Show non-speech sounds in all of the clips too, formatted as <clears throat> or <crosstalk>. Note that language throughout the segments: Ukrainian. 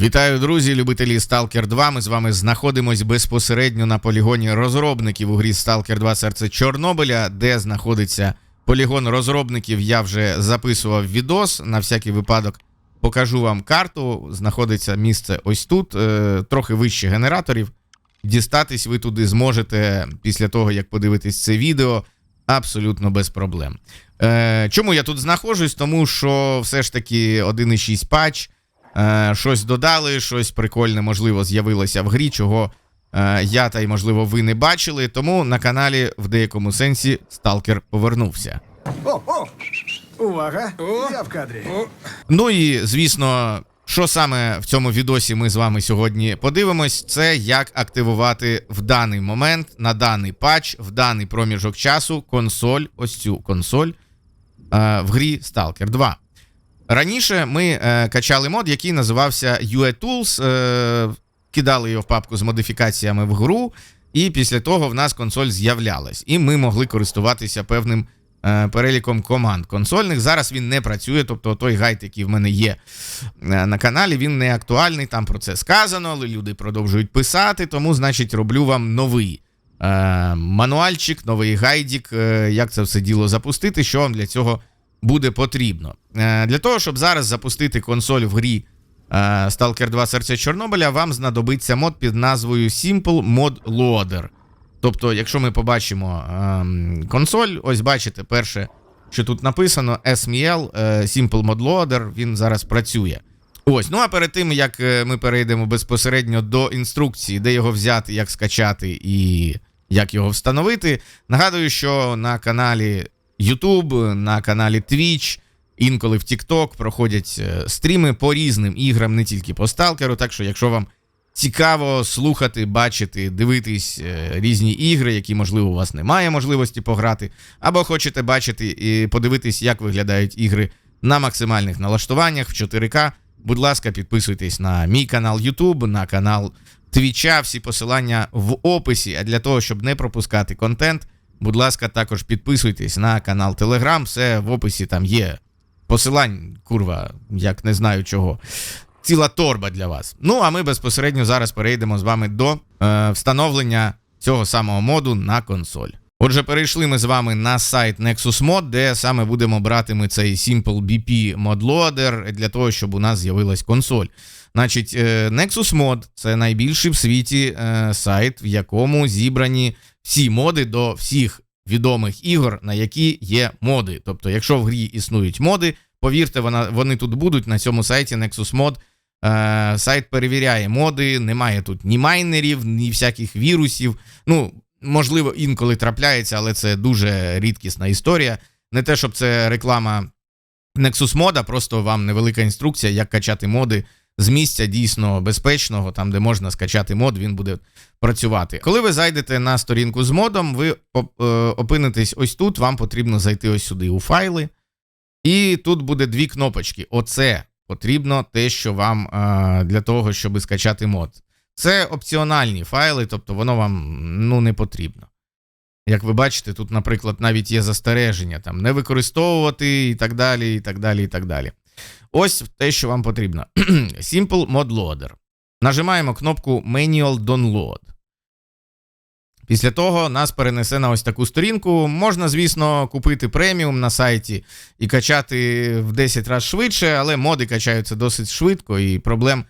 Вітаю, друзі, любителі Stalker 2. Ми з вами знаходимось безпосередньо на полігоні розробників у грі Stalker 2 серце Чорнобиля, де знаходиться полігон розробників. Я вже записував відос. На всякий випадок покажу вам карту. Знаходиться місце ось тут, е, трохи вище генераторів. Дістатись ви туди зможете після того, як подивитесь це відео, абсолютно без проблем. Е, чому я тут знаходжусь? Тому що все ж таки 1.6 патч. Е, щось додали, щось прикольне, можливо, з'явилося в грі, чого е, я та й, можливо, ви не бачили. Тому на каналі в деякому сенсі Сталкер повернувся. О, о! Увага! Я в кадрі. Ну і звісно, що саме в цьому відосі ми з вами сьогодні подивимось, це як активувати в даний момент, на даний патч, в даний проміжок часу консоль, ось цю консоль е, в грі Stalker 2. Раніше ми е, качали мод, який називався UE Tools, е, кидали його в папку з модифікаціями в гру, і після того в нас консоль з'являлась. І ми могли користуватися певним е, переліком команд консольних. Зараз він не працює, тобто той гайд, який в мене є е, на каналі, він не актуальний. Там про це сказано, але люди продовжують писати, тому, значить, роблю вам новий. е, Мануальчик, новий гайдік, е, як це все діло запустити, що вам для цього буде потрібно. Е, Для того, щоб зараз запустити консоль в грі е, Stalker 2 Серця Чорнобиля, вам знадобиться мод під назвою Simple Mod Loader. Тобто, якщо ми побачимо ем, консоль, ось бачите, перше, що тут написано, SML е, Simple Mod Loader, він зараз працює. Ось, ну а перед тим, як ми перейдемо безпосередньо до інструкції, де його взяти, як скачати і як його встановити, нагадую, що на каналі YouTube, на каналі Twitch, інколи в TikTok проходять е, стріми по різним іграм, не тільки по сталкеру. Так що, якщо вам цікаво слухати, бачити, дивитись е, різні ігри, які, можливо, у вас немає можливості пограти, або хочете бачити і подивитись, як виглядають ігри на максимальних налаштуваннях в 4К. Будь ласка, підписуйтесь на мій канал YouTube, на канал Твіча, всі посилання в описі. А для того, щоб не пропускати контент, будь ласка, також підписуйтесь на канал Telegram. Все в описі там є посилань, курва, як не знаю чого. Ціла торба для вас. Ну, а ми безпосередньо зараз перейдемо з вами до е, встановлення цього самого моду на консоль. Отже, перейшли ми з вами на сайт Nexus Mod, де саме будемо брати ми цей Simple BP Mod Loader для того, щоб у нас з'явилась консоль. Значить, е, Nexus Mod це найбільший в світі е, сайт, в якому зібрані всі моди до всіх відомих ігор, на які є моди. Тобто, якщо в грі існують моди, повірте, вона, вони тут будуть на цьому сайті Nexus Mod. Е, сайт перевіряє моди, немає тут ні майнерів, ні всяких вірусів. Ну, можливо, інколи трапляється, але це дуже рідкісна історія. Не те, щоб це реклама Nexus Mod, а просто вам невелика інструкція, як качати моди з місця дійсно безпечного, там, де можна скачати мод, він буде працювати. Коли ви зайдете на сторінку з модом, ви е, опинитесь ось тут. Вам потрібно зайти ось сюди у файли. І тут буде дві кнопочки. Оце потрібно те, що вам е, для того, щоб скачати мод. Це опціональні файли, тобто воно вам ну, не потрібно. Як ви бачите, тут, наприклад, навіть є застереження, там не використовувати і так далі, і так далі, і так далі. Ось те, що вам потрібно. <clears throat> Simple Mod Loader. Нажимаємо кнопку Manual Download. Після того нас перенесе на ось таку сторінку. Можна, звісно, купити преміум на сайті і качати в 10 разів швидше, але моди качаються досить швидко і проблем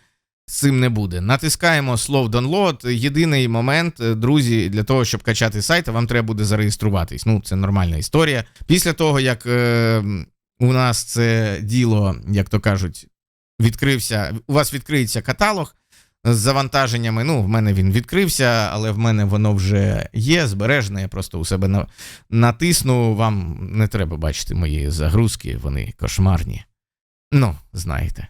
з цим не буде. Натискаємо Slow Download. Єдиний момент, е, друзі, для того, щоб качати сайт, вам треба буде зареєструватись. Ну, це нормальна історія. Після того, як е, у нас це діло, як то кажуть, відкрився, у вас відкриється каталог з завантаженнями. Ну, в мене він відкрився, але в мене воно вже є, збережене. Я просто у себе на, натисну. Вам не треба бачити мої загрузки, вони кошмарні. Ну, знаєте.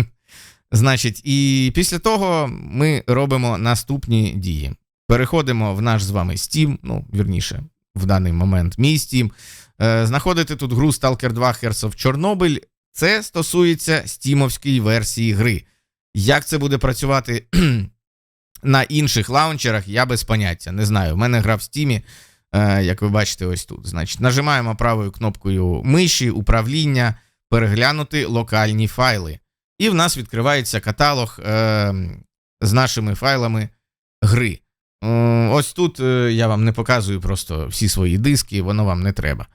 <laughs> Значить, і після того ми робимо наступні дії. Переходимо в наш з вами Steam, ну, вірніше, в даний момент Steam. Е, тут гру Stalker 2 Hearts of Чорнобиль. Це стосується стімовської версії гри. Як це буде працювати <clears throat> на інших лаунчерах, я без поняття. Не знаю. У мене гра в Steam, е, як ви бачите, ось тут. Значить, нажимаємо правою кнопкою миші, управління, переглянути локальні файли. і в нас відкривається каталог е, з нашими файлами гри. Ось тут е, я вам не показую просто всі свої диски, воно вам не треба.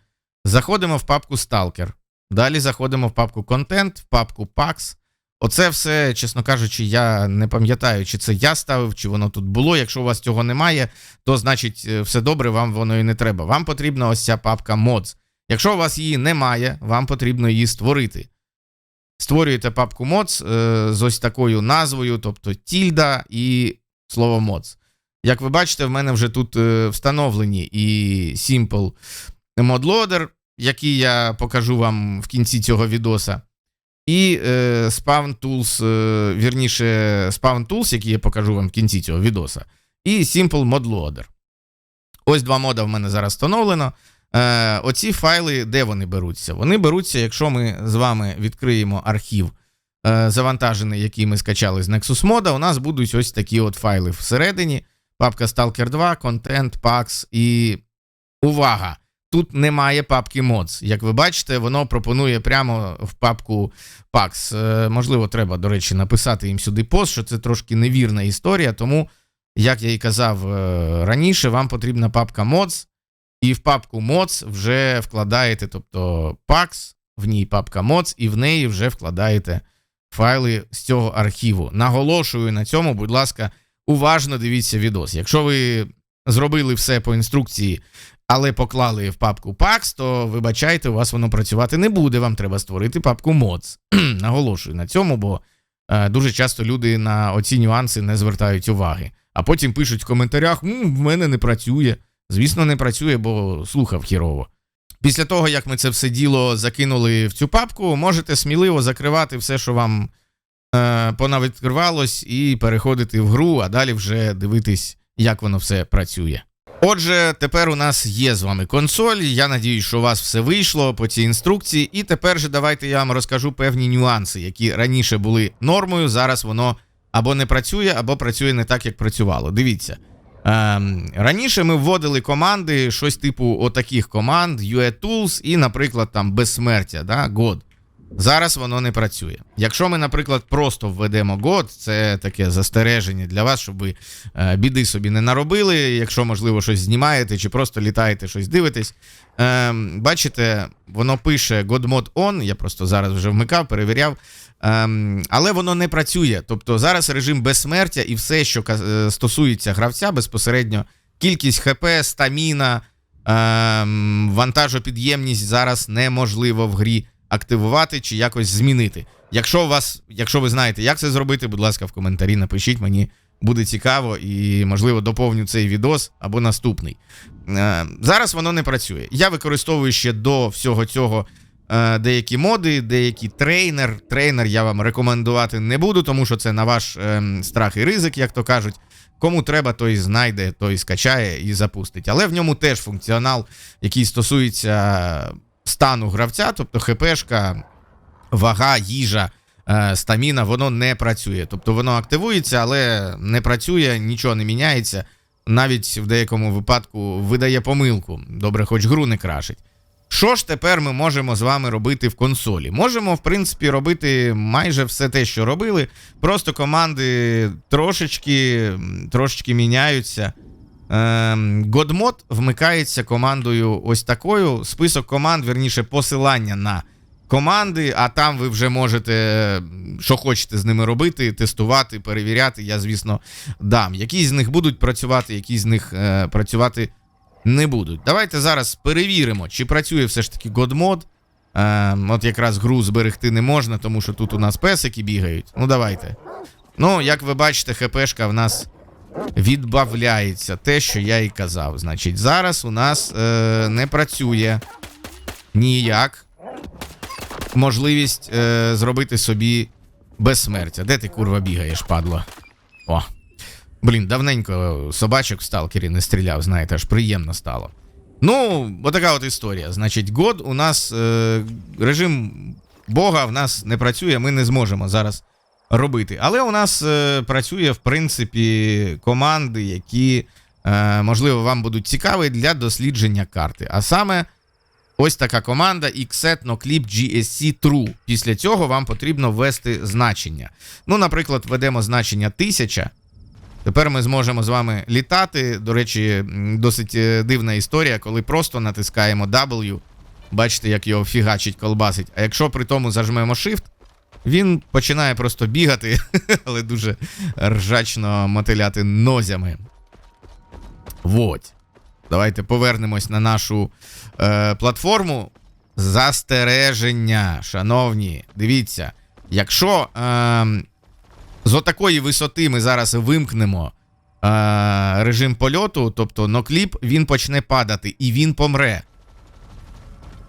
Заходимо в папку Stalker. Далі заходимо в папку Content, в папку PAX. Оце все, чесно кажучи, я не пам'ятаю, чи це я ставив, чи воно тут було. Якщо у вас цього немає, то значить е, все добре, вам воно і не треба. Вам потрібна ось ця папка Mods. Якщо у вас її немає, вам потрібно її створити. Створюєте папку Mods е, з ось такою назвою, тобто тільда і слово Mods. Як ви бачите, в мене вже тут е, встановлені і Simple ModLoader, який я покажу вам в кінці цього відоса. І е, Spawn Tools, е, вірніше, Spawn Tools, який я покажу вам в кінці цього відоса, і Simple ModLoader. Ось два мода в мене зараз встановлено. Е, оці файли, де вони беруться? Вони беруться, якщо ми з вами відкриємо архів е, завантажений, який ми скачали з Nexus Moda, у нас будуть ось такі от файли всередині. Папка Stalker 2, Content, PAX і увага! Тут немає папки Mods. Як ви бачите, воно пропонує прямо в папку PAX. Е, можливо, треба, до речі, написати їм сюди пост, що це трошки невірна історія. Тому, як я і казав е, раніше, вам потрібна папка Mods, і в папку Mods вже вкладаєте, тобто PAX, в ній папка Mods, і в неї вже вкладаєте файли з цього архіву. Наголошую на цьому, будь ласка, уважно дивіться відос. Якщо ви зробили все по інструкції, але поклали в папку PAX, то вибачайте, у вас воно працювати не буде. Вам треба створити папку Mods. <clears throat> Наголошую на цьому, бо е, дуже часто люди на оці нюанси не звертають уваги. А потім пишуть в коментарях: «М, в мене не працює. Звісно, не працює, бо слухав хірово. Після того, як ми це все діло закинули в цю папку, можете сміливо закривати все, що вам понавідкривалось, і переходити в гру, а далі вже дивитись, як воно все працює. Отже, тепер у нас є з вами консоль. Я надіюсь, що у вас все вийшло по цій інструкції. І тепер же давайте я вам розкажу певні нюанси, які раніше були нормою. Зараз воно або не працює, або працює не так, як працювало. Дивіться. Ем, раніше ми вводили команди, щось типу отаких команд, UE Tools і, наприклад, там безсмертя, да, God. Зараз воно не працює. Якщо ми, наприклад, просто введемо God, це таке застереження для вас, щоб ви е, біди собі не наробили, якщо, можливо, щось знімаєте чи просто літаєте, щось дивитесь. Е, бачите, воно пише God Mode On, я просто зараз вже вмикав, перевіряв. Е, але воно не працює. Тобто зараз режим безсмертя і все, що е, стосується гравця, безпосередньо кількість ХП, стаміна, ем, вантажопідємність зараз неможливо в грі активувати чи якось змінити. Якщо у вас, якщо ви знаєте, як це зробити, будь ласка, в коментарі напишіть, мені буде цікаво і, можливо, доповню цей відос або наступний. Е, зараз воно не працює. Я використовую ще до всього цього е, деякі моди, деякі трейнер. Трейнер я вам рекомендувати не буду, тому що це на ваш ем, страх і ризик, як то кажуть. Кому треба, той знайде, той скачає і запустить. Але в ньому теж функціонал, який стосується стану гравця, тобто ХПшка, вага, їжа, е, стаміна, воно не працює. Тобто воно активується, але не працює, нічого не міняється. Навіть в деякому випадку видає помилку. Добре, хоч гру не крашить. Що ж тепер ми можемо з вами робити в консолі? Можемо, в принципі, робити майже все те, що робили. Просто команди трошечки, трошечки міняються. Ем, Godmod вмикається командою ось такою. Список команд, верніше, посилання на команди, а там ви вже можете, що хочете з ними робити, тестувати, перевіряти. Я, звісно, дам. Якісь з них будуть працювати, якісь з них е, працювати не будуть. Давайте зараз перевіримо, чи працює все ж таки Godmod. Е, от якраз гру зберегти не можна, тому що тут у нас песики бігають. Ну, давайте. Ну, як ви бачите, ХПшка в нас відбавляється. Те, що я і казав. Значить, зараз у нас е, не працює ніяк можливість е, зробити собі безсмертя. Де ти курва бігаєш, падло? О. Блін, давненько собачок в сталкері не стріляв, знаєте, аж приємно стало. Ну, отака от історія. Значить, год у нас е, режим Бога в нас не працює, ми не зможемо зараз робити. Але у нас е, працює, в принципі, команди, які, е, можливо, вам будуть цікаві для дослідження карти. А саме Ось така команда xset noclip GSC True. Після цього вам потрібно ввести значення. Ну, наприклад, введемо значення 1000. Тепер ми зможемо з вами літати. До речі, досить е, дивна історія, коли просто натискаємо W. Бачите, як його фігачить, колбасить. А якщо при тому зажмемо Shift, він починає просто бігати, <laughs> але дуже ржачно мотиляти нозями. Вот. Давайте повернемось на нашу е, платформу. Застереження, шановні. Дивіться, якщо е, з отакої висоти ми зараз вимкнемо е, режим польоту, тобто нокліп, він почне падати і він помре.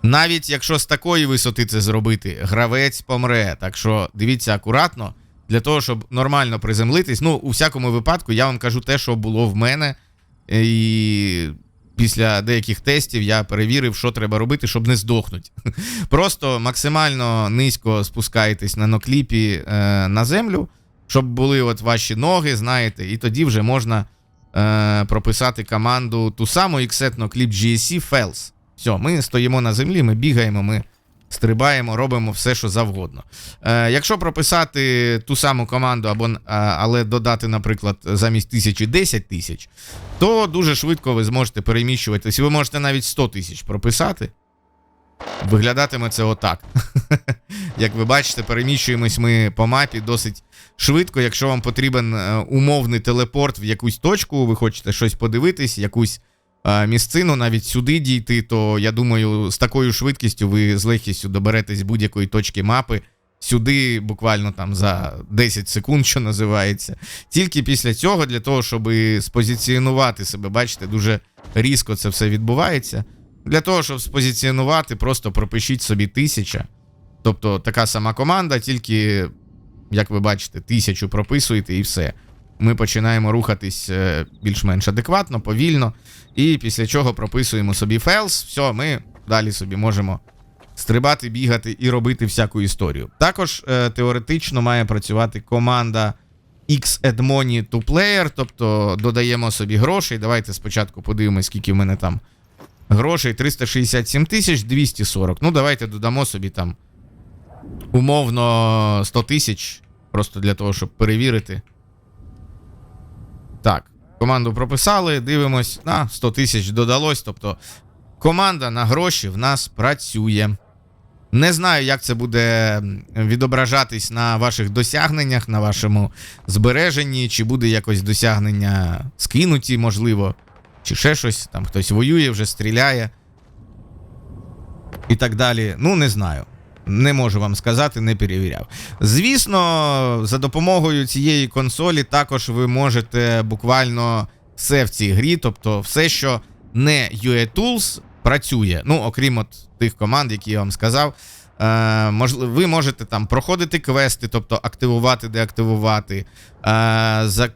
Навіть якщо з такої висоти це зробити, гравець помре. Так що дивіться акуратно, для того, щоб нормально приземлитись. Ну, у всякому випадку, я вам кажу те, що було в мене. І після деяких тестів я перевірив, що треба робити, щоб не здохнути. <laughs> Просто максимально низько спускаєтесь на нокліпі е, на землю, щоб були от ваші ноги, знаєте, і тоді вже можна е, прописати команду ту саму xset noclip GSC fails. Все, ми стоїмо на землі, ми бігаємо, ми стрибаємо, робимо все, що завгодно. Е, якщо прописати ту саму команду, або, е, але додати, наприклад, замість тисячі 10 тисяч, то дуже швидко ви зможете переміщуватись. Ви можете навіть 100 тисяч прописати. Виглядатиме це отак. <laughs> Як ви бачите, переміщуємось ми по мапі досить швидко. Якщо вам потрібен е, умовний телепорт в якусь точку, ви хочете щось подивитись, якусь місцину, навіть сюди дійти, то я думаю, з такою швидкістю ви з легкістю доберетесь будь-якої точки мапи. Сюди буквально там за 10 секунд, що називається. Тільки після цього, для того, щоб спозиціонувати себе, бачите, дуже різко це все відбувається. Для того, щоб спозиціонувати, просто пропишіть собі тисяча. Тобто така сама команда, тільки, як ви бачите, тисячу прописуєте і все. Ми починаємо рухатись е, більш-менш адекватно, повільно. І після чого прописуємо собі fails, все, ми далі собі можемо стрибати, бігати і робити всяку історію. Також е, теоретично має працювати команда X-Add to Player, тобто додаємо собі грошей. Давайте спочатку подивимось, скільки в мене там грошей. 367 тисяч 240. Ну, давайте додамо собі там умовно 100 тисяч, просто для того, щоб перевірити. Так, команду прописали, дивимось. На, 100 тисяч додалось. Тобто команда на гроші в нас працює. Не знаю, як це буде відображатись на ваших досягненнях, на вашому збереженні, чи буде якось досягнення скинуті, можливо, чи ще щось. Там хтось воює, вже стріляє. І так далі. Ну, не знаю. Не можу вам сказати, не перевіряв. Звісно, за допомогою цієї консолі також ви можете буквально все в цій грі, тобто все, що не UA Tools, працює. Ну, окрім от тих команд, які я вам сказав. Е, ви можете там проходити квести, тобто активувати, деактивувати, е,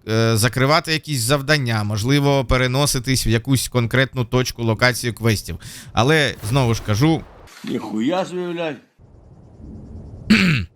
е, закривати якісь завдання, можливо, переноситись в якусь конкретну точку локацію квестів. Але знову ж кажу, Ніхуя. Е, <clears throat>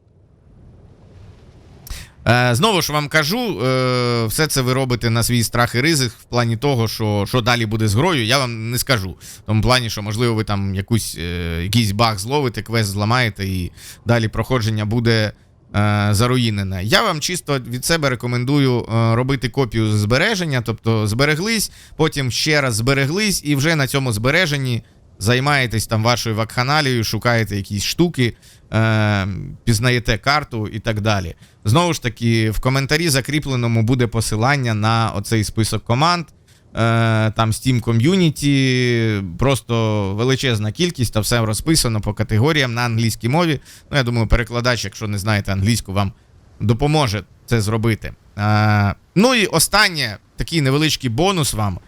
знову ж вам кажу, е, все це ви робите на свій страх і ризик в плані того, що, що далі буде з грою, я вам не скажу. В тому плані, що можливо ви там якусь, е, якийсь баг зловите, квест зламаєте, і далі проходження буде е, заруїнене. Я вам чисто від себе рекомендую е, робити копію збереження, тобто збереглись, потім ще раз збереглись, і вже на цьому збереженні займаєтесь там вашою вакханалією, шукаєте якісь штуки, е, пізнаєте карту і так далі. Знову ж таки, в коментарі закріпленому буде посилання на оцей список команд. Е, там Steam Community, просто величезна кількість, та все розписано по категоріям на англійській мові. Ну, я думаю, перекладач, якщо не знаєте англійську, вам допоможе це зробити. Е, ну і останнє, такий невеличкий бонус вам.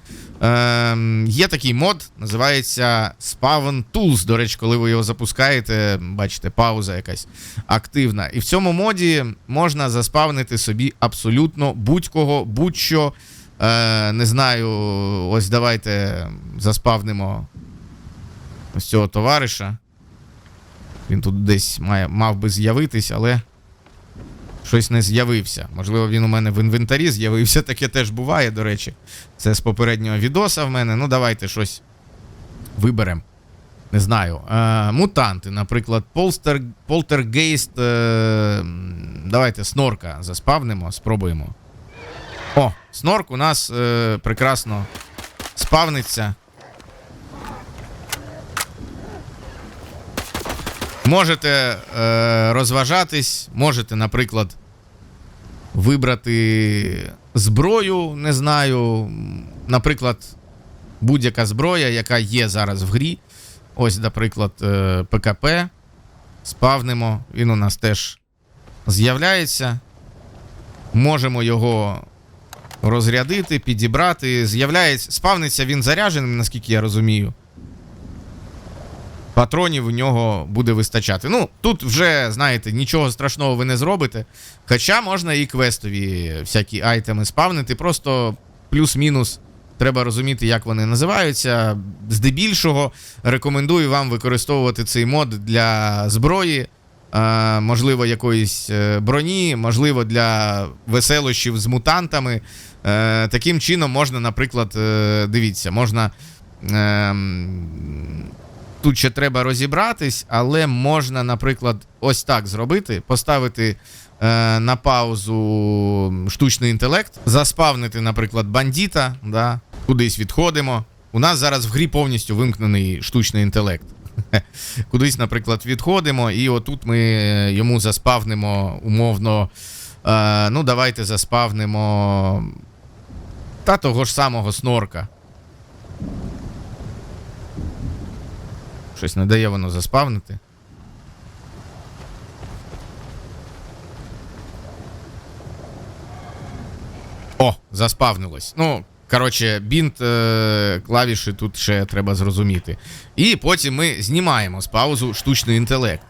Е, є такий мод, називається Spawn Tools. До речі, коли ви його запускаєте, бачите, пауза якась активна. І в цьому моді можна заспавнити собі абсолютно будь-кого, будь-що. Е, не знаю, ось давайте заспавнимо ось цього товариша. Він тут десь має, мав би з'явитись, але щось не з'явився. Можливо, він у мене в інвентарі з'явився, <laughs> таке теж буває, до речі. Це з попереднього відоса в мене. Ну, давайте щось виберемо. Не знаю. Е, мутанти, наприклад, полстер, полтергейст. Е, давайте снорка заспавнимо, спробуємо. О, снорк у нас е, прекрасно спавниться. Можете е, розважатись, можете, наприклад, вибрати зброю, не знаю. Наприклад, будь-яка зброя, яка є зараз в грі. Ось, наприклад, е, ПКП. Спавнимо. Він у нас теж з'являється. Можемо його розрядити, підібрати. З'являється. Спавниться він зарядженим, наскільки я розумію. Патронів у нього буде вистачати. Ну, тут вже, знаєте, нічого страшного ви не зробите. Хоча можна і квестові всякі айтеми спавнити. Просто плюс-мінус треба розуміти, як вони називаються. Здебільшого рекомендую вам використовувати цей мод для зброї, е, можливо, якоїсь е, броні, можливо, для веселощів з мутантами. Е, таким чином можна, наприклад, дивіться, можна. Тут ще треба розібратись, але можна, наприклад, ось так зробити: поставити е, на паузу штучний інтелект, заспавнити, наприклад, бандіта, да, кудись відходимо. У нас зараз в грі повністю вимкнений штучний інтелект. <laughs> Кудись, наприклад, відходимо, і отут ми йому заспавнимо умовно. Е, ну, давайте заспавнимо та того ж самого снорка. Щось не дає воно заспавнити. О, заспавнилось. Ну, коротше, бінт е, клавіші тут ще треба зрозуміти. І потім ми знімаємо з паузу штучний інтелект.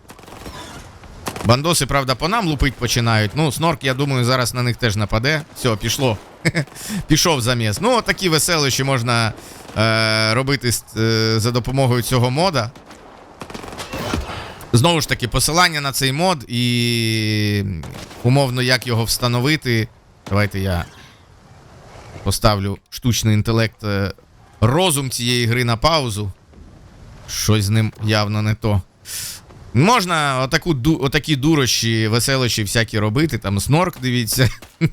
Бандоси, правда, по нам лупить починають. Ну, снорк, я думаю, зараз на них теж нападе. Все, пішло. <laughs> Пішов заміс. Ну, такі веселищі можна е, робити з- е, за допомогою цього мода. Знову ж таки, посилання на цей мод і умовно, як його встановити. Давайте я поставлю штучний інтелект, е, розум цієї гри на паузу. Щось з ним явно не то. Можна отаку, отакі дурощі, веселощі всякі робити. Там снорк, дивіться. <laughs>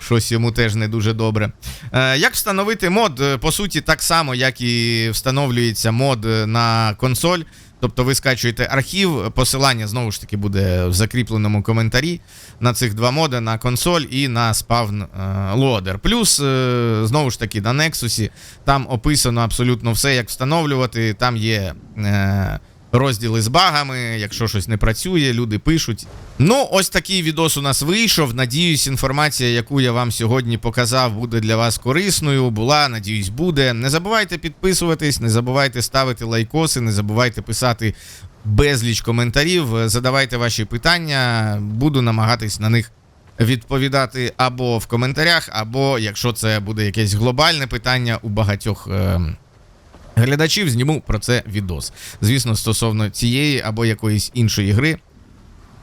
Щось йому теж не дуже добре. Е, як встановити мод? Е, По суті, так само, як і встановлюється мод е, на консоль. Тобто ви скачуєте архів, посилання знову ж таки буде в закріпленому коментарі на цих два моди на консоль і на спавн е, лодер. Плюс, е, знову ж таки, на Nexus там описано абсолютно все, як встановлювати. Там є. Е, розділи з багами, якщо щось не працює, люди пишуть. Ну, ось такий відос у нас вийшов. Надіюсь, інформація, яку я вам сьогодні показав, буде для вас корисною. Була, надіюсь, буде. Не забувайте підписуватись, не забувайте ставити лайкоси, не забувайте писати безліч коментарів. е, Задавайте ваші питання, буду намагатись на них. Відповідати або в коментарях, або якщо це буде якесь глобальне питання у багатьох ем, глядачів зніму про це відос. Звісно, стосовно цієї або якоїсь іншої гри.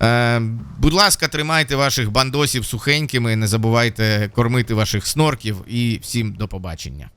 Е, будь ласка, тримайте ваших бандосів сухенькими, не забувайте кормити ваших снорків і всім до побачення.